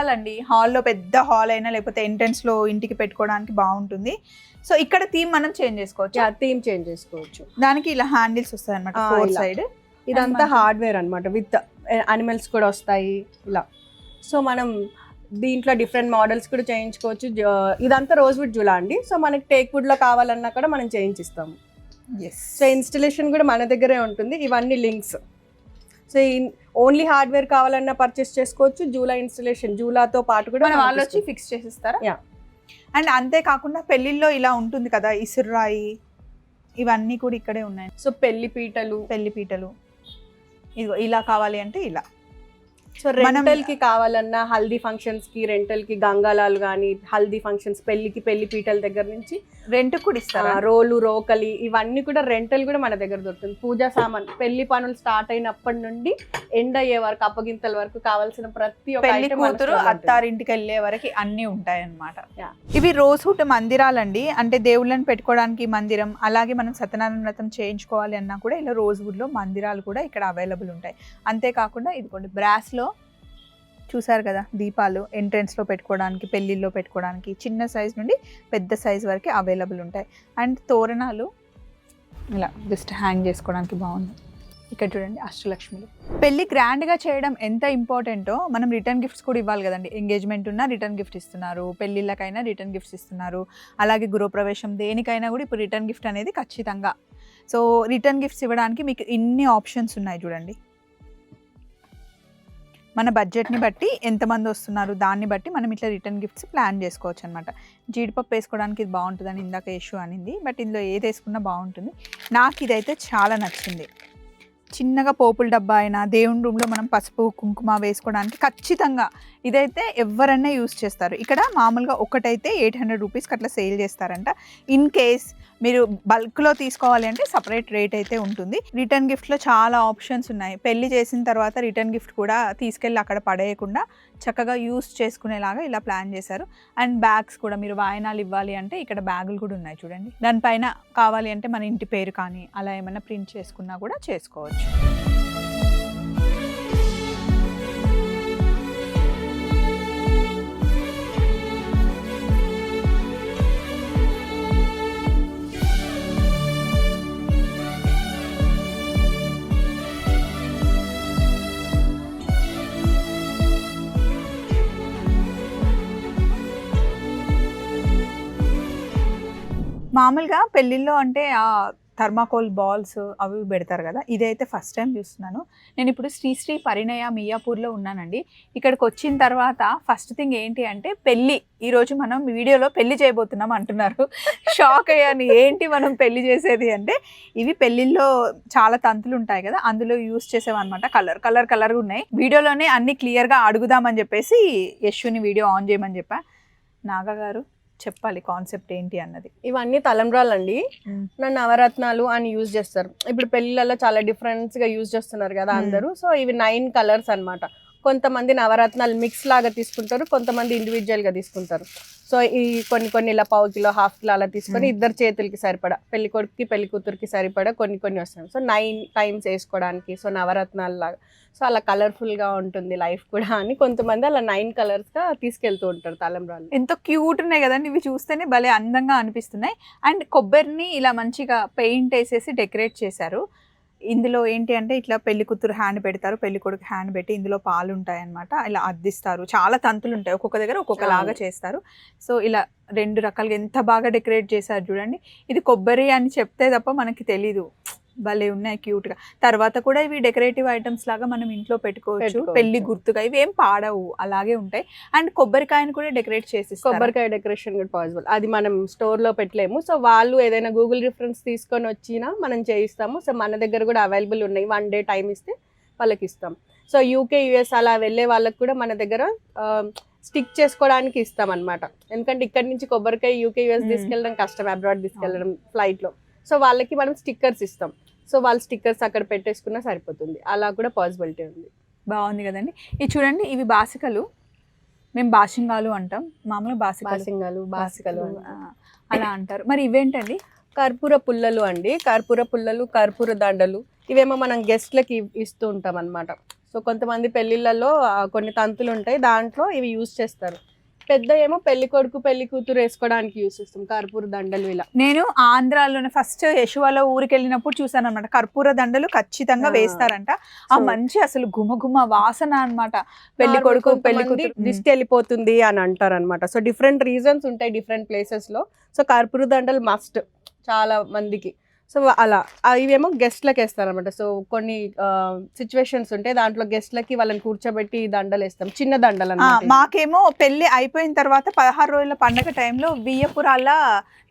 ఉయ్యాలండి హాల్లో పెద్ద హాల్ అయినా లేకపోతే ఎంట్రన్స్లో ఇంటికి పెట్టుకోవడానికి బాగుంటుంది. సో ఇక్కడ థీమ్ మనం చేంజ్ చేసుకోవచ్చు. థీమ్ చేంజ్ చేసుకోవచ్చు. దానికి ఇలా హ్యాండిల్స్ వస్తాయి అనమాట ఫోర్. సైడ్. ఇదంతా హార్డ్వేర్ అన్నమాట విత్ అనిమల్స్ కూడా వస్తాయి ఇలా. సో మనం దీంట్లో డిఫరెంట్ మోడల్స్ కూడా చేయించుకోవచ్చు. ఇదంతా రోజ్ వుడ్ జులా అండి. సో మనకి టేక్ వుడ్లో కావాలన్నా కూడా మనం చేయించిస్తాము. సో ఇన్స్టలేషన్ కూడా మన దగ్గరే ఉంటుంది. ఇవన్నీ లింక్స్. సో ఓన్లీ హార్డ్వేర్ కావాలన్నా పర్చేస్ చేసుకోవచ్చు. జూలా ఇన్స్టలేషన్ జూలాతో పాటు కూడా వాళ్ళు వచ్చి. ఫిక్స్ చేసిస్తారా? Yeah. అండ్ అంతేకాకుండా పెళ్ళిల్లో ఇలా ఉంటుంది కదా ఇసురాయి ఇవన్నీ కూడా ఇక్కడే ఉన్నాయి. సో పెళ్ళి పీటలు. పెళ్ళి పీటలు. ఇదిగో ఇలా కావాలి అంటే ఇలా. సో రెంటల్కి కావాలన్నా హల్దీ ఫంక్షన్స్కి రెంటల్కి గంగాలాలు కానీ హల్దీ ఫంక్షన్స్ పెళ్ళికి పెళ్ళి పీటల దగ్గర నుంచి రెంట్ కూడా ఇస్తారా? రోలు రోకలి ఇవన్నీ కూడా రెంటల్ కూడా మన దగ్గర దొరుకుతుంది. పూజా సామాన్ పెళ్ళి పనులు స్టార్ట్ అయినప్పటి నుండి ఎండ్ అయ్యే వరకు అప్పగింతల వరకు కావాల్సిన ప్రతి ఒక్క పెళ్ళి కూతురు. అత్తారింటికి వెళ్ళే వరకు అన్ని ఉంటాయి అన్నమాట Yeah. ఇవి రోజ్వుడ్ మందిరాలండి. అంటే దేవుళ్ళని పెట్టుకోవడానికి మందిరం అలాగే మనం సత్యనారాయణ వ్రతం చేయించుకోవాలి అన్నా కూడా ఇలా రోజ్వుడ్లో మందిరాలు కూడా ఇక్కడ అవైలబుల్ ఉంటాయి. అంతేకాకుండా ఇదిగోండి బ్రాస్లో చూసారు కదా దీపాలు ఎంట్రెన్స్లో పెట్టుకోవడానికి పెళ్ళిళ్ళలో పెట్టుకోవడానికి చిన్న సైజ్ నుండి పెద్ద సైజ్ వరకు అవైలబుల్ ఉంటాయి. అండ్ తోరణాలు ఇలా జస్ట్ హ్యాంగ్ చేసుకోవడానికి బాగుంది. ఇక్కడ చూడండి అష్టలక్ష్మిలు. పెళ్ళి గ్రాండ్గా చేయడం ఎంత ఇంపార్టెంటో మనం రిటర్న్ గిఫ్ట్స్ కూడా ఇవ్వాలి కదండి. ఎంగేజ్మెంట్ ఉన్నా రిటర్న్ గిఫ్ట్ ఇస్తున్నారు పెళ్ళిళ్ళకైనా రిటర్న్ గిఫ్ట్స్ ఇస్తున్నారు అలాగే గృహప్రవేశం దేనికైనా కూడా ఇప్పుడు రిటర్న్ గిఫ్ట్ అనేది ఖచ్చితంగా. సో రిటర్న్ గిఫ్ట్స్ ఇవ్వడానికి మీకు ఇన్ని ఆప్షన్స్ ఉన్నాయి చూడండి. మన బడ్జెట్ని బట్టి ఎంతమంది వస్తున్నారు దాన్ని బట్టి మనం ఇట్లా రిటర్న్ గిఫ్ట్స్ ప్లాన్ చేసుకోవచ్చు అనమాట జీడిపప్పు వేసుకోవడానికి ఇది బాగుంటుందని ఇందాక ఇష్యూ అనింది బట్ ఇందులో ఏది వేసుకున్నా బాగుంటుంది. నాకు ఇదైతే చాలా నచ్చింది. చిన్నగా పోపుల డబ్బా అయినా దేవుని రూమ్లో మనం పసుపు కుంకుమ వేసుకోవడానికి ఖచ్చితంగా ఇదైతే ఎవరన్నా యూస్ చేస్తారు. ఇక్కడ మామూలుగా ఒకటైతే ఎయిట్ హండ్రెడ్ రూపీస్కి అట్లా సేల్ చేస్తారంట. ఇన్ కేస్ మీరు బల్క్లో తీసుకోవాలి అంటే సపరేట్ రేట్ అయితే ఉంటుంది. రిటర్న్ గిఫ్ట్లో చాలా ఆప్షన్స్ ఉన్నాయి. పెళ్ళి చేసిన తర్వాత రిటర్న్ గిఫ్ట్ కూడా తీసుకెళ్ళి అక్కడ పడేయకుండా చక్కగా యూస్ చేసుకునేలాగా ఇలా ప్లాన్ చేశారు. అండ్ బ్యాగ్స్ కూడా మీరు వాయనాలు ఇవ్వాలి అంటే ఇక్కడ బ్యాగులు కూడా ఉన్నాయి చూడండి. దానిపైన కావాలి అంటే మన ఇంటి పేరు కానీ అలా ఏమైనా ప్రింట్ చేసుకున్నా కూడా చేసుకోవచ్చు. మామూలుగా పెళ్ళిళ్ళలో అంటే ఆ థర్మాకోల్ బాల్స్ అవి పెడతారు కదా ఇదైతే ఫస్ట్ టైం చూస్తున్నాను. నేను ఇప్పుడు శ్రీశ్రీ పరిణయ మియాపూర్లో ఉన్నానండి. ఇక్కడికి వచ్చిన తర్వాత ఫస్ట్ థింగ్ ఏంటి అంటే పెళ్ళి. ఈరోజు మనం వీడియోలో పెళ్ళి చేయబోతున్నాం అంటున్నారు. షాక్ అయ్యాను. ఏంటి మనం పెళ్ళి చేసేది అంటే ఇవి పెళ్ళిళ్ళలో చాలా తంతులు ఉంటాయి కదా అందులో యూస్ చేసేవన్నమాట. కలర్ కలర్ కలర్గా ఉన్నాయి. వీడియోలోనే అన్ని క్లియర్గా అడుగుదామని చెప్పేసి యశ్విని వీడియో ఆన్ చేయమని చెప్పా. నాగా గారు చెప్పాలి కాన్సెప్ట్ ఏంటి అన్నది. ఇవన్నీ తలంబ్రాలు అండి నా నవరత్నాలు అని యూజ్ చేస్తారు. ఇప్పుడు పెళ్ళిళ్ళలో చాలా డిఫరెన్స్గా యూజ్ చేస్తున్నారు కదా. అందరూ. సో ఇవి నైన్ కలర్స్ అన్నమాట. కొంతమంది నవరత్నాలు మిక్స్ లాగా తీసుకుంటారు కొంతమంది ఇండివిజువల్గా తీసుకుంటారు. సో ఈ కొన్ని కొన్ని ఇలా పావు కిలో హాఫ్ కిలో అలా తీసుకొని Hmm. ఇద్దరు చేతులకి సరిపడా పెళ్ళి కొడుకుకి పెళ్ళి కూతురికి సరిపడా కొన్ని కొన్ని వస్తాయి. సో నైన్ టైమ్స్ వేసుకోవడానికి సో నవరత్నాలు లాగా. సో అలా కలర్ఫుల్గా ఉంటుంది లైఫ్ కూడా అని కొంతమంది అలా నైన్ కలర్స్గా తీసుకెళ్తూ ఉంటారు తలంబ్రాలు ఎంతో క్యూట్ ఉన్నాయి కదండి ఇవి చూస్తేనే భలే అందంగా అనిపిస్తున్నాయి. అండ్ కొబ్బరిని ఇలా మంచిగా పెయింట్ వేసేసి డెకరేట్ చేశారు. ఇందులో ఏంటి అంటే ఇట్లా పెళ్ళి కూతురు హ్యాండ్ పెడతారు పెళ్ళి కొడుకు హ్యాండ్ పెట్టి ఇందులో పాలు ఉంటాయి అనమాట ఇలా అద్దిస్తారు. చాలా తంతులు ఉంటాయి ఒక్కొక్క దగ్గర ఒక్కొక్క లాగా. చేస్తారు. సో ఇలా రెండు రకాలుగా ఎంత బాగా డెకరేట్ చేశారు చూడండి. ఇది కొబ్బరి అని చెప్తే తప్ప మనకి తెలీదు. భలే ఉన్నాయి క్యూట్గా తర్వాత కూడా ఇవి డెకరేటివ్ ఐటమ్స్ లాగా మనం ఇంట్లో పెట్టుకోవచ్చు. పెళ్ళి గుర్తుగా ఇవి ఏం పాడవు అలాగే ఉంటాయి. అండ్ కొబ్బరికాయని కూడా డెకరేట్ చేసి కొబ్బరికాయ డెకరేషన్ కూడా పాసిబుల్. అది మనం స్టోర్లో పెట్టలేము. సో వాళ్ళు ఏదైనా గూగుల్ రిఫరెన్స్ తీసుకొని వచ్చినా మనం చేయిస్తాము. సో మన దగ్గర కూడా అవైలబుల్ ఉన్నాయి. వన్ డే టైం ఇస్తే వాళ్ళకి ఇస్తాం. సో యూకే యుఎస్ అలా వెళ్ళే వాళ్ళకి కూడా మన దగ్గర స్టిక్ చేసుకోవడానికి ఇస్తాం అనమాట ఎందుకంటే ఇక్కడ నుంచి కొబ్బరికాయ యూకే యుఎస్. తీసుకెళ్ళడం కష్టం అబ్రాడ్ తీసుకెళ్ళడం ఫ్లైట్లో సో వాళ్ళకి మనం స్టిక్కర్స్ ఇస్తాం. సో వాళ్ళు స్టిక్కర్స్ అక్కడ పెట్టేసుకున్నా సరిపోతుంది. అలా కూడా పాసిబిలిటీ ఉంది. బాగుంది కదండి. ఇది చూడండి ఇవి బాసికలు. మేము బాసింగాలు అంటాం. మామూలుగా బాసికలు. బాసింగాలు బాసికలు అలా అంటారు. మరి ఇవేంటండి? కర్పూర పుల్లలు అండి. కర్పూర పుల్లలు కర్పూర దండలు. ఇవేమో మనం గెస్ట్లకి ఇస్తూ ఉంటాం అనమాట సో కొంతమంది పెళ్ళిళ్ళలో ఆ, కొన్ని తంతులు ఉంటాయి. దాంట్లో ఇవి యూస్ చేస్తారు. పెద్ద ఏమో పెళ్ళి కొడుకు పెళ్ళి కూతురు వేసుకోవడానికి యూస్ చేస్తాం. కర్పూర దండలు ఇలా. నేను ఆంధ్రాలోనే ఫస్ట్ యశువాలో ఊరికి వెళ్ళినప్పుడు చూసాను అనమాట కర్పూర దండలు ఖచ్చితంగా. వేస్తారంట. ఆ మంచి అసలు గుమగుమ వాసన అన్నమాట. పెళ్ళి కొడుకు పెళ్ళి కూతురు. దిష్టి వెళ్ళిపోతుంది అని అంటారు అనమాట సో డిఫరెంట్ రీజన్స్ ఉంటాయి డిఫరెంట్ ప్లేసెస్లో. సో కర్పూర దండలు మస్ట్ చాలా మందికి. సో అలా. ఇవేమో గెస్ట్లకు వేస్తారు అనమాట సో కొన్ని సిచ్యువేషన్స్ ఉంటాయి దాంట్లో గెస్ట్లకి వాళ్ళని కూర్చోబెట్టి దండలు వేస్తాం చిన్న దండలు. మాకేమో పెళ్ళి అయిపోయిన తర్వాత పదహారు రోజుల పండగ టైంలో బియ్యపురాల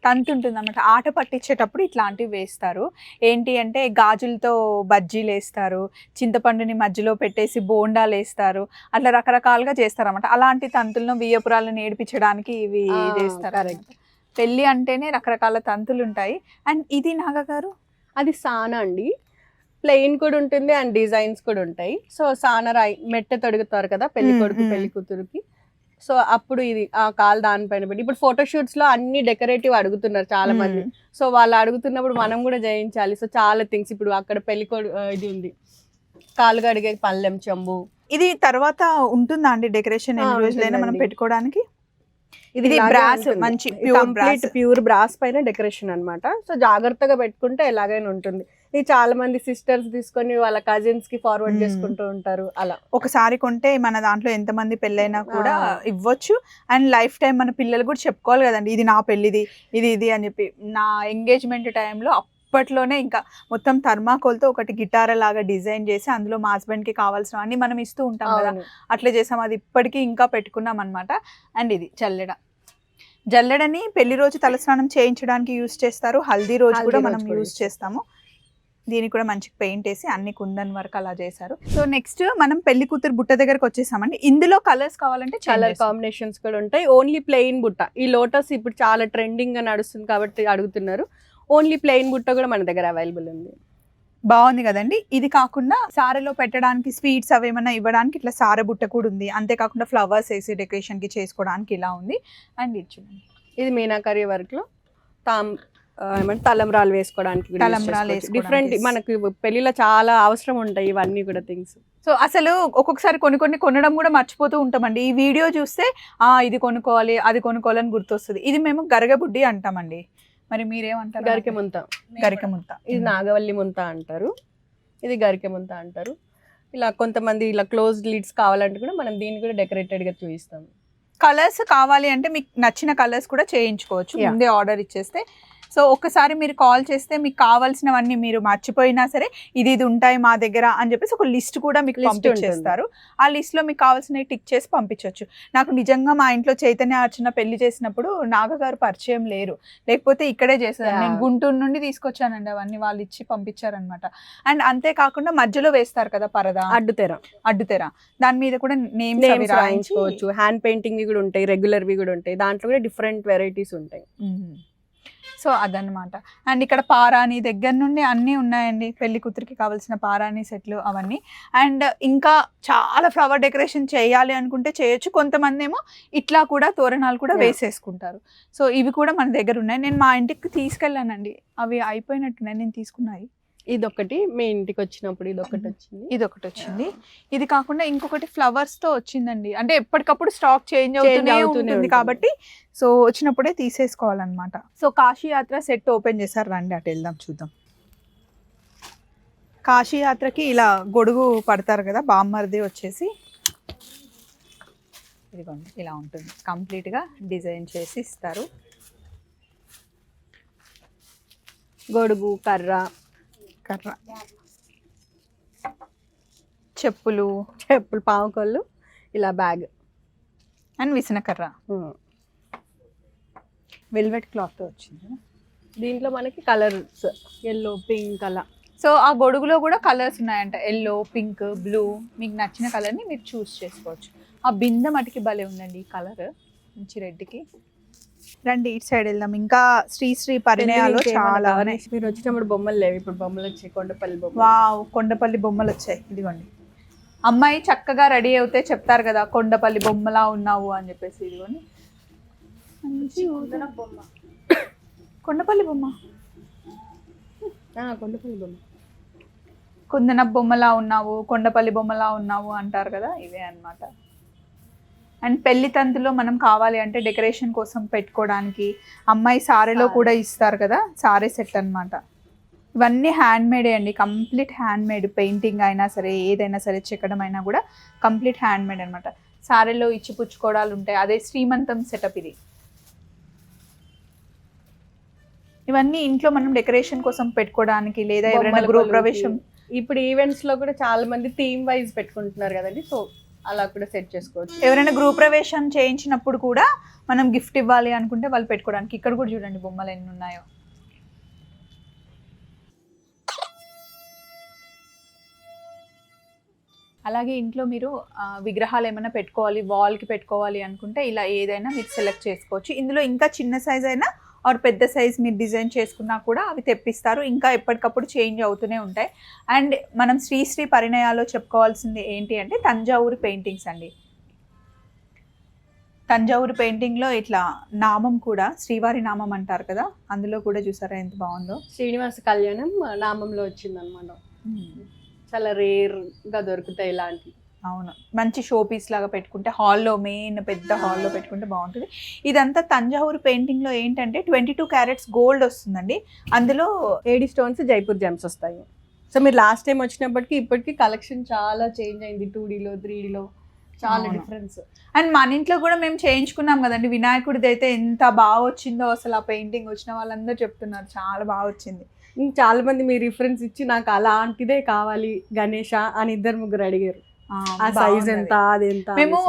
తంతు ఉంటుంది అనమాట ఆట పట్టించేటప్పుడు ఇట్లాంటివి వేస్తారు. ఏంటి అంటే గాజులతో బజ్జీలు వేస్తారు చింతపండుని మధ్యలో పెట్టేసి బోండాలు వేస్తారు అట్లా రకరకాలుగా చేస్తారు అనమాట అలాంటి తంతులను బియ్యపురాలను ఏడిపించడానికి ఇవి చేస్తారు పెళ్ళి అంటేనే రకరకాల తంతులు ఉంటాయి అండ్ ఇది నాగ గారు? అది సానా అండి. ప్లెయిన్ కూడా ఉంటుంది అండ్ డిజైన్స్ కూడా ఉంటాయి. సో సానా రాయి మెట్ట తొడుగుతారు కదా పెళ్ళి కొడుకు. పెళ్ళి కూతురుకి. సో అప్పుడు ఇది ఆ కాల్ దానిపైన పెట్టి ఇప్పుడు ఫోటోషూట్స్లో అన్ని డెకరేటివ్ అడుగుతున్నారు చాలా మంది. సో వాళ్ళు అడుగుతున్నప్పుడు మనం కూడా చేయించాలి సో చాలా థింగ్స్ ఇప్పుడు అక్కడ పెళ్ళి ఇది ఉంది. కాలు కడిగే పళ్ళెం చెంబు. ఇది తర్వాత ఉంటుందా అండి డెకరేషన్ ఆ, ఎన్ని రోజులైనా మనం. పెట్టుకోవడానికి? ఇది ఉంటుంది. మంచి brass. ప్యూర్ బ్రాస్ పైన డెకరేషన్ అన్నమాట సో జాగ్రత్తగా పెట్టుకుంటే ఎలాగైనా ఉంటుంది ఇది చాలా మంది సిస్టర్స్ తీసుకొని వాళ్ళ కజిన్స్కి ఫార్వర్డ్. చేసుకుంటూ ఉంటారు అలా ఒకసారి కొంటే మన దాంట్లో ఎంతమంది పెళ్ళైనా కూడా. ఇవ్వచ్చు అండ్ లైఫ్ టైం మన పిల్లలు కూడా చెప్పుకోవాలి కదండి ఇది నా పెళ్ళిది ఇది ఇది అని చెప్పి నా ఎంగేజ్మెంట్ టైంలో అప్పట్లోనే ఇంకా మొత్తం థర్మాకోల్తో ఒకటి గిటార్ లాగా డిజైన్ చేసి అందులో మా హస్బెండ్కి కావాల్సిన అన్ని మనం ఇస్తూ ఉంటాం కదా. అట్లా చేసాం. అది ఇప్పటికీ ఇంకా పెట్టుకున్నాం అనమాట అండ్ ఇది జల్లెడ. జల్లెడని పెళ్ళి రోజు తలస్నానం చేయించడానికి యూస్ చేస్తారు. హల్దీ రోజు కూడా మనం యూస్ చేస్తాము. దీనికి కూడా మంచి పెయింట్ వేసి అన్ని కుందన్ వర్క్ అలా చేశారు. సో నెక్స్ట్ మనం పెళ్ళి కూతురు బుట్ట దగ్గరకు వచ్చేసామండి. ఇందులో కలర్స్ కావాలంటే కలర్ కాంబినేషన్స్ కూడా ఉంటాయి. ఓన్లీ ప్లెయిన్ బుట్ట. ఈ లోటస్ ఇప్పుడు చాలా ట్రెండింగ్గా నడుస్తుంది కాబట్టి అడుగుతున్నారు. ఓన్లీ ప్లెయిన్ బుట్ట కూడా మన దగ్గర అవైలబుల్ ఉంది. బాగుంది కదండి. ఇది కాకుండా సారెలో పెట్టడానికి స్వీట్స్ అవి ఏమైనా ఇవ్వడానికి ఇట్లా సారె బుట్ట కూడా ఉంది. అంతేకాకుండా ఫ్లవర్స్ వేసి డెకరేషన్కి చేసుకోవడానికి ఇలా ఉంది. అండ్ ఇది చూడండి. ఇది మీనాకరీ వర్క్లో తామ్ ఏమంటే తలంబ్రాలు వేసుకోవడానికి తలంబ్రాలు డిఫరెంట్. మనకి పెళ్ళిలో చాలా అవసరం ఉంటాయి ఇవన్నీ కూడా థింగ్స్. సో అసలు ఒక్కొక్కసారి కొన్ని కొన్ని కొనడం కూడా మర్చిపోతూ ఉంటామండి. ఈ వీడియో చూస్తే ఇది కొనుక్కోవాలి అది కొనుక్కోవాలని గుర్తొస్తుంది. ఇది మేము గరగబుడ్డి అంటామండి. మరి మీరేమంటారు? గరికె ముంత గరిక ముద్ద ఇది నాగవల్లి ముంత అంటారు. ఇది గరికె ముంత అంటారు. ఇలా కొంతమంది ఇలా క్లోజ్ లీడ్స్ కావాలంటే కూడా మనం దీన్ని కూడా డెకరేటెడ్గా చూపిస్తాం కలర్స్ కావాలి అంటే మీకు నచ్చిన కలర్స్ కూడా చేయించుకోవచ్చు. ముందే ఆర్డర్ ఇచ్చేస్తే సో ఒక్కసారి మీరు కాల్ చేస్తే మీకు కావాల్సినవన్నీ మీరు మర్చిపోయినా సరే ఇది ఇది ఉంటాయి మా దగ్గర అని చెప్పేసి ఒక లిస్ట్ కూడా మీకు పంపించేస్తారు. ఆ లిస్ట్లో మీకు కావాల్సినవి టిక్ చేసి పంపించవచ్చు నాకు నిజంగా మా ఇంట్లో చైతన్య అర్చన పెళ్ళి చేసినప్పుడు నాగగారు పరిచయం లేరు. లేకపోతే ఇక్కడే Yeah. నేను గుంటూరు నుండి తీసుకొచ్చానండి అవన్నీ వాళ్ళు ఇచ్చి పంపించారనమాట అండ్ అంతేకాకుండా మధ్యలో వేస్తారు కదా పరద? అడ్డుతెర అడ్డుతెర దాని మీద కూడా నేమ్స్ రాయించి రాయించుకోవచ్చు. హ్యాండ్ పెయింటింగ్ కూడా ఉంటాయి రెగ్యులర్ వి కూడా ఉంటాయి. దాంట్లో కూడా డిఫరెంట్ వెరైటీస్ ఉంటాయి. సో అదనమాట అండ్ ఇక్కడ పారాని దగ్గర నుండి అన్నీ ఉన్నాయండి. పెళ్ళి కూతురికి కావాల్సిన పారాని సెట్లు అవన్నీ. అండ్ ఇంకా చాలా ఫ్లవర్ డెకరేషన్ చేయాలి అనుకుంటే చేయొచ్చు. కొంతమంది ఏమో ఇట్లా కూడా తోరణాలు కూడా. వేసేసుకుంటారు. సో ఇవి కూడా మన దగ్గర ఉన్నాయి. నేను మా ఇంటికి తీసుకెళ్ళానండి. అవి అయిపోయినట్టున్నాయి. నేను తీసుకున్నాయి. ఇది ఒకటి మీ ఇంటికి వచ్చినప్పుడు ఇది ఒకటి వచ్చింది. ఇది ఒకటి వచ్చింది ఇది కాకుండా ఇంకొకటి ఫ్లవర్స్తో వచ్చిందండి. అంటే ఎప్పటికప్పుడు స్టాక్ చేంజ్ అవుతూనే ఉంటుంది. కాబట్టి సో వచ్చినప్పుడే తీసేసుకోవాలన్నమాట. సో కాశీ యాత్ర సెట్ ఓపెన్ చేశారు రండి అటు వెళ్దాం చూద్దాం. కాశీ యాత్రకి ఇలా గొడుగు పడతారు కదా బామ్మర్ది వచ్చేసి. ఇదిగోండి ఇలా ఉంటుంది. కంప్లీట్గా డిజైన్ చేసి ఇస్తారు. గొడుగు కర్ర కర్ర. చెప్పులు. చెప్పులు పావుకొల్లు ఇలా బ్యాగ్. అండ్ విసనకర్ర వెల్వెట్ క్లాత్ వచ్చింది. దీంట్లో మనకి కలర్స్ ఎల్లో పింక్ అలా. సో ఆ గొడుగులో కూడా కలర్స్ ఉన్నాయంట. Yellow pink blue. మీకు నచ్చిన కలర్ని మీరు చూస్ చేసుకోవచ్చు. ఆ బింద మటుకి భలే ఉందండి ఈ కలర్. మంచి రెడ్కి. రండి ఇటు సైడ్ వెళ్దాం. ఇంకా శ్రీ శ్రీ పరిణయాలు చాలా మీరు వచ్చినప్పుడు బొమ్మలు లేవు. ఇప్పుడు బొమ్మలు వచ్చాయి. కొండపల్లి బొమ్మ వావ్ కొండపల్లి బొమ్మలు వచ్చాయి. ఇదిగోండి. అమ్మాయి చక్కగా రెడీ అవుతే చెప్తారు కదా కొండపల్లి బొమ్మలా ఉన్నావు అని చెప్పేసి. ఇదిగోండి. బొమ్మ. కొండపల్లి బొమ్మ? కొండపల్లి బొమ్మ. కుందన బొమ్మలా ఉన్నావు కొండపల్లి బొమ్మలా ఉన్నావు అంటారు కదా ఇవే అన్నమాట. అండ్ పెళ్ళి తంతులో మనం కావాలి అంటే డెకరేషన్ కోసం పెట్టుకోవడానికి అమ్మాయి సారెలో సారె. కూడా ఇస్తారు కదా సారే సెట్ అన్నమాట ఇవన్నీ హ్యాండ్ మేడే అండి కంప్లీట్ హ్యాండ్ మేడ్ పెయింటింగ్ అయినా సరే ఏదైనా సరే చెక్కడం అయినా కూడా కంప్లీట్ హ్యాండ్ మేడ్ అనమాట సారెలో ఇచ్చి పుచ్చుకోవడాలు ఉంటాయి అదే శ్రీమంతం సెటప్ ఇది ఇవన్నీ ఇంట్లో మనం డెకరేషన్ కోసం పెట్టుకోవడానికి లేదా ఎవరైనా బొమ్మల గృహ కొలువుకి. ప్రవేశం ఇప్పుడు ఈవెంట్స్లో కూడా చాలా మంది థీమ్ వైజ్ పెట్టుకుంటున్నారు కదండి సో అలా కూడా సెట్ చేసుకోవచ్చు. ఎవరైనా గృహ ప్రవేశం చేయించినప్పుడు కూడా మనం గిఫ్ట్ ఇవ్వాలి అనుకుంటే వాళ్ళు పెట్టుకోవడానికి. ఇక్కడ కూడా చూడండి బొమ్మలు ఎన్ని ఉన్నాయో. అలాగే ఇంట్లో మీరు విగ్రహాలు ఏమైనా పెట్టుకోవాలి వాల్కి పెట్టుకోవాలి అనుకుంటే ఇలా ఏదైనా మీరు సెలెక్ట్ చేసుకోవచ్చు. ఇందులో ఇంకా చిన్న సైజ్ అయినా ఆర్ పెద్ద సైజ్ మీరు డిజైన్ చేసుకున్నా కూడా అవి తెప్పిస్తారు. ఇంకా ఎప్పటికప్పుడు చేంజ్ అవుతూనే ఉంటాయి. అండ్ మనం శ్రీ శ్రీ పరిణయాలో చెప్పుకోవాల్సింది ఏంటి అంటే తంజావూరు పెయింటింగ్స్ అండి. తంజావూరు పెయింటింగ్లో ఇట్లా నామం కూడా శ్రీవారి నామం అంటారు కదా అందులో కూడా చూసారా ఎంత బాగుందో? శ్రీనివాస కళ్యాణం నామంలో వచ్చింది అనమాట చాలా రేర్గా దొరుకుతాయి ఇలాంటివి. అవును. మంచి షో పీస్ లాగా పెట్టుకుంటే హాల్లో మెయిన్ పెద్ద హాల్లో పెట్టుకుంటే బాగుంటుంది. ఇదంతా తంజావూరు పెయింటింగ్లో ఏంటంటే ట్వంటీ టూ క్యారెట్స్ గోల్డ్ వస్తుందండి. అందులో ఏడి స్టోన్స్ జైపూర్ జెమ్స్ వస్తాయి. సో మీరు లాస్ట్ టైం వచ్చినప్పటికి ఇప్పటికి కలెక్షన్ చాలా చేంజ్ అయింది. టూ డీలో త్రీ డీలో చాలా. డిఫరెన్స్ అండ్ మన ఇంట్లో కూడా మేము చేయించుకున్నాం కదండి. వినాయకుడిది అయితే ఎంత బాగా వచ్చిందో అసలు ఆ పెయింటింగ్ వచ్చిన వాళ్ళందరూ చెప్తున్నారు. చాలా బాగా వచ్చింది. చాలా మంది మీ రిఫరెన్స్ ఇచ్చి నాకు అలాంటిదే కావాలి గణేష అని ఇద్దరు ముగ్గురు అడిగారు. సైజ్. ఎంత అది. ఎంత మేము.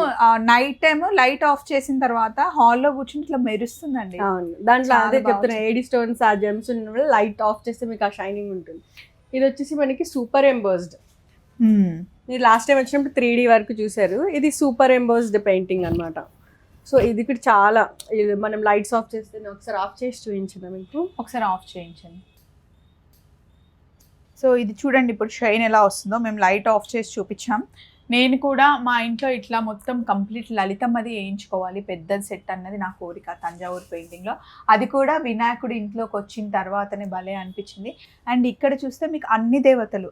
నైట్ టైం లైట్ ఆఫ్ చేసిన తర్వాత హాల్లో కూర్చుని ఇట్లా మెరుస్తుందండి. అవును. దాంట్లో అదే చెప్తున్నా ఏడి స్టోన్స్ ఆ జెమ్స్ ఉన్న లైట్ ఆఫ్ చేస్తే మీకు ఆ షైనింగ్ ఉంటుంది. ఇది వచ్చేసి మనకి సూపర్ ఎంబోస్డ్. మీరు లాస్ట్ టైం వచ్చినప్పుడు త్రీ డీ వరకు చూసారు ఇది సూపర్ ఎంబోస్డ్ పెయింటింగ్ అన్నమాట. సో ఇది కూడా చాలా ఇది మనం లైట్స్ ఆఫ్ చేస్తే ఒకసారి ఆఫ్ చేసి చూపించిన మీకు. ఒకసారి ఆఫ్ చేయించండి. సో ఇది చూడండి ఇప్పుడు షైన్ ఎలా వస్తుందో. మేము లైట్ ఆఫ్ చేసి చూపించాం. నేను కూడా మా ఇంట్లో ఇట్లా మొత్తం కంప్లీట్ లలితమ్మది వేయించుకోవాలి. పెద్ద సెట్ అన్నది నా కోరిక తంజావూరు పెయింటింగ్లో అది కూడా వినాయకుడు ఇంట్లోకి వచ్చిన తర్వాతనే భలే అనిపించింది. అండ్ ఇక్కడ చూస్తే మీకు అన్ని దేవతలు.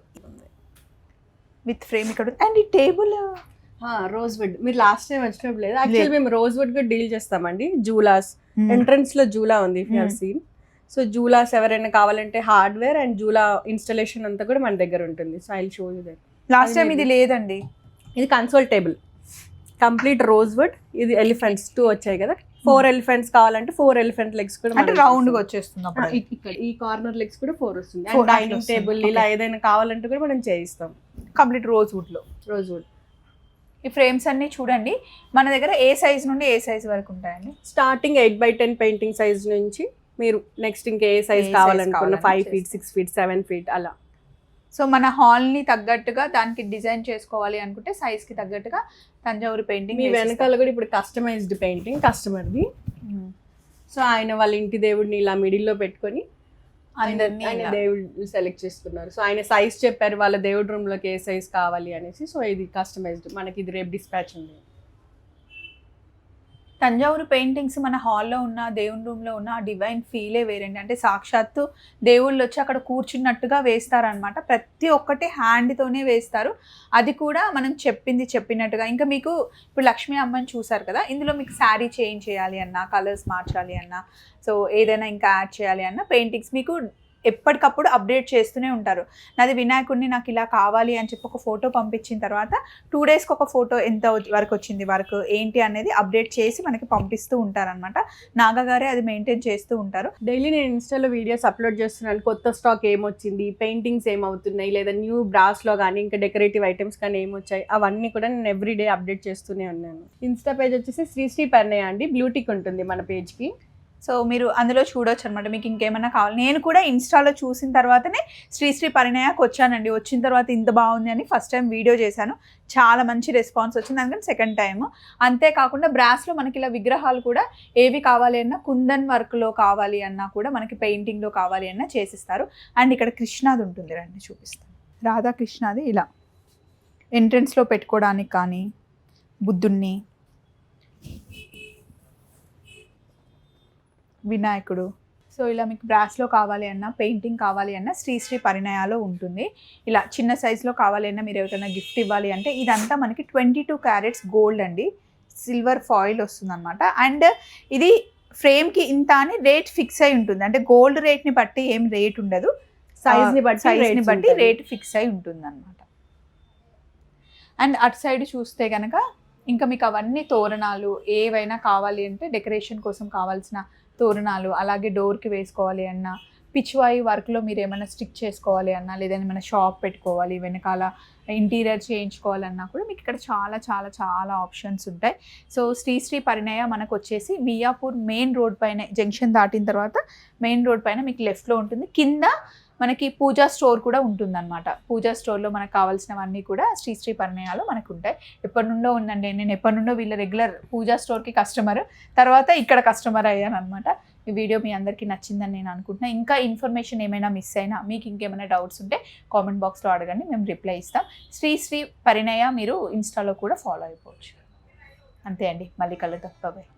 విత్ ఫ్రేమ్ ఇక్కడ అండ్ ఈ టేబుల్ రోజ్ వుడ్ మీరు లాస్ట్ టైం వచ్చినప్పుడు లేదు. యాక్చువల్లీ. మేము రోజ్ వుడ్ కూడా డీల్ చేస్తామండి. జూలాస్. ఎంట్రన్స్లో జూలా ఉంది Hmm. సీన్ సో జూలాస్ ఎవరైనా కావాలంటే హార్డ్వేర్ అండ్ జూలా ఇన్స్టలేషన్ అంతా కూడా మన దగ్గర ఉంటుంది. So I show you that last time ఇది లేదండి. ఇది console table complete rose would ఇది ఎలిఫెంట్స్ టూ వచ్చాయి కదా. ఫోర్ ఎలిఫెంట్స్ కావాలంటే ఫోర్ ఎలిఫెంట్ లెగ్స్ కూడా అంటే రౌండ్గా చేస్తాం. వచ్చేస్తుంది ఇక్కడ ఈ కార్నర్ లెగ్స్ కూడా ఫోర్ వస్తుంది. డైనింగ్. టేబుల్. ఇలా ఏదైనా కావాలంటే కూడా మనం చేయిస్తాం. కంప్లీట్ రోజ్ వుడ్లో. రోజ్ వుడ్ ఈ ఫ్రేమ్స్ అన్ని చూడండి. మన దగ్గర ఏ సైజ్ నుండి ఏ సైజ్ వరకు ఉంటాయండి? Starting eight by ten painting size నుంచి మీరు నెక్స్ట్ ఇంకా ఏ సైజ్ కావాలనుకున్న five feet. Six feet seven feet అలా. సో మన హాల్ని తగ్గట్టుగా దానికి డిజైన్ చేసుకోవాలి అనుకుంటే సైజ్కి తగ్గట్టుగా తంజావూరు పెయింటింగ్ మీ వెనకాల కూడా ఇప్పుడు కస్టమైజ్డ్ పెయింటింగ్ కస్టమర్ది సో ఆయన వాళ్ళ ఇంటి దేవుడిని ఇలా మిడిల్లో పెట్టుకొని అందరినీ ఆయన. దేవుడు సెలెక్ట్ చేసుకున్నారు. సో ఆయన సైజ్ చెప్పారు వాళ్ళ దేవుడి రూమ్లోకి ఏ సైజ్ కావాలి అనేసి. సో ఇది కస్టమైజ్డ్ మనకి ఇది రేపు డిస్పాచ్ ఉంది. తంజావూరు పెయింటింగ్స్ మన హాల్లో ఉన్న దేవుని రూమ్లో ఉన్న ఆ డివైన్ ఫీలే వేరండి. అంటే సాక్షాత్తు దేవుళ్ళు వచ్చి అక్కడ కూర్చున్నట్టుగా వేస్తారనమాట ప్రతి ఒక్కటి హ్యాండ్తోనే వేస్తారు. అది కూడా మనం చెప్పింది చెప్పినట్టుగా. ఇంకా మీకు ఇప్పుడు లక్ష్మీ అమ్మని చూసారు కదా ఇందులో మీకు శారీ చేంజ్ చేయాలి అన్నా కలర్స్ మార్చాలి అన్నా సో ఏదైనా ఇంకా యాడ్ చేయాలి అన్న పెయింటింగ్స్ మీకు ఎప్పటికప్పుడు అప్డేట్ చేస్తూనే ఉంటారు. నాది వినాయకుడిని నాకు ఇలా కావాలి అని చెప్పి ఒక ఫోటో పంపించిన తర్వాత టూ డేస్కి ఒక ఫోటో ఎంత వరకు వచ్చింది వర్క్ ఏంటి అనేది అప్డేట్ చేసి మనకి పంపిస్తూ ఉంటారనమాట నాగగారే అది మెయింటైన్ చేస్తూ ఉంటారు. డైలీ నేను ఇన్స్టాలో వీడియోస్ అప్లోడ్ చేస్తున్నాను. కొత్త స్టాక్ ఏమొచ్చింది పెయింటింగ్స్ ఏమవుతున్నాయి లేదా న్యూ బ్రాస్లో కానీ ఇంకా డెకరేటివ్ ఐటమ్స్ కానీ ఏమొచ్చాయి అవన్నీ కూడా నేను ఎవ్రీ డే అప్డేట్ చేస్తూనే ఉన్నాను. ఇన్స్టా పేజ్ వచ్చేసి శ్రీశ్రీ పర్ణయ్య అండి. బ్లూటిక్ ఉంటుంది మన పేజ్కి. సో మీరు అందులో చూడొచ్చు అనమాట మీకు ఇంకేమైనా కావాలి. నేను కూడా ఇన్స్టాలో చూసిన తర్వాతనే శ్రీశ్రీ పరిణయాకి వచ్చానండి. వచ్చిన తర్వాత ఇంత బాగుంది అని ఫస్ట్ టైం వీడియో చేశాను. చాలా మంచి రెస్పాన్స్ వచ్చింది. అందుకని సెకండ్ టైం అంతేకాకుండా బ్రాస్లో మనకి ఇలా విగ్రహాలు కూడా ఏవి కావాలి అన్నా కుందన్ వర్క్లో కావాలి అన్నా కూడా మనకి పెయింటింగ్లో కావాలి అన్నా చేసిస్తారు. అండ్ ఇక్కడ కృష్ణాది ఉంటుంది రండి చూపిస్తాను. రాధాకృష్ణాది ఇలా. ఎంట్రన్స్లో పెట్టుకోవడానికి కానీ బుద్ధుణ్ణి వినాయకుడు. సో ఇలా మీకు బ్రాస్లో కావాలి అన్నా పెయింటింగ్ కావాలి అన్నా శ్రీ శ్రీ పరిణయాలో ఉంటుంది. ఇలా చిన్న సైజులో కావాలి అన్నా మీరు ఎవరికైనా గిఫ్ట్ ఇవ్వాలి అంటే ఇదంతా మనకి ట్వంటీ టూ క్యారెట్స్ గోల్డ్ అండి. సిల్వర్ ఫాయిల్ వస్తుంది అనమాట అండ్ ఇది ఫ్రేమ్కి ఇంత అని రేట్ ఫిక్స్ అయి ఉంటుంది. అంటే గోల్డ్ రేట్ని బట్టి ఏం రేట్ ఉండదు. సైజ్ని బట్టి సైజ్ని బట్టి. రేట్ ఫిక్స్ అయి ఉంటుంది అనమాట అండ్ అటు సైడ్ చూస్తే కనుక ఇంకా మీకు అవన్నీ తోరణాలు ఏవైనా కావాలి అంటే డెకరేషన్ కోసం కావాల్సిన తోరణాలు అలాగే డోర్కి వేసుకోవాలి అన్నా పిచ్చివాయి వర్క్లో మీరు ఏమైనా స్టిక్ చేసుకోవాలి అన్నా లేదంటే ఏమైనా షాప్ పెట్టుకోవాలి వెనకాల ఇంటీరియర్ చేయించుకోవాలన్నా కూడా మీకు ఇక్కడ చాలా చాలా చాలా ఆప్షన్స్ ఉంటాయి. సో శ్రీ శ్రీ పరిణయ మనకు వచ్చేసి మియాపూర్ మెయిన్ రోడ్ పైన జంక్షన్ దాటిన తర్వాత మెయిన్ రోడ్ పైన మీకు లెఫ్ట్లో ఉంటుంది. కింద మనకి పూజా స్టోర్ కూడా ఉంటుందన్నమాట. పూజా స్టోర్లో మనకు కావాల్సినవన్నీ కూడా శ్రీ శ్రీ పరిణయాలు మనకు ఉంటాయి ఎప్పటి నుండో ఉందండి నేను ఎప్పటి నుండో వీళ్ళ రెగ్యులర్ పూజా స్టోర్కి కస్టమర్. తర్వాత ఇక్కడ కస్టమర్ అయ్యాను అనమాట ఈ వీడియో మీ అందరికీ నచ్చిందని నేను అనుకుంటున్నా. ఇంకా ఇన్ఫర్మేషన్ ఏమైనా మిస్ అయినా మీకు ఇంకేమైనా డౌట్స్ ఉంటే కామెంట్ బాక్స్లో అడగండి మేము రిప్లై ఇస్తాం. శ్రీ శ్రీ పరిణయ మీరు ఇన్స్టాలో కూడా ఫాలో అయిపోవచ్చు. అంతే అండి మళ్ళీ కలుద్దాం. బాబాయ్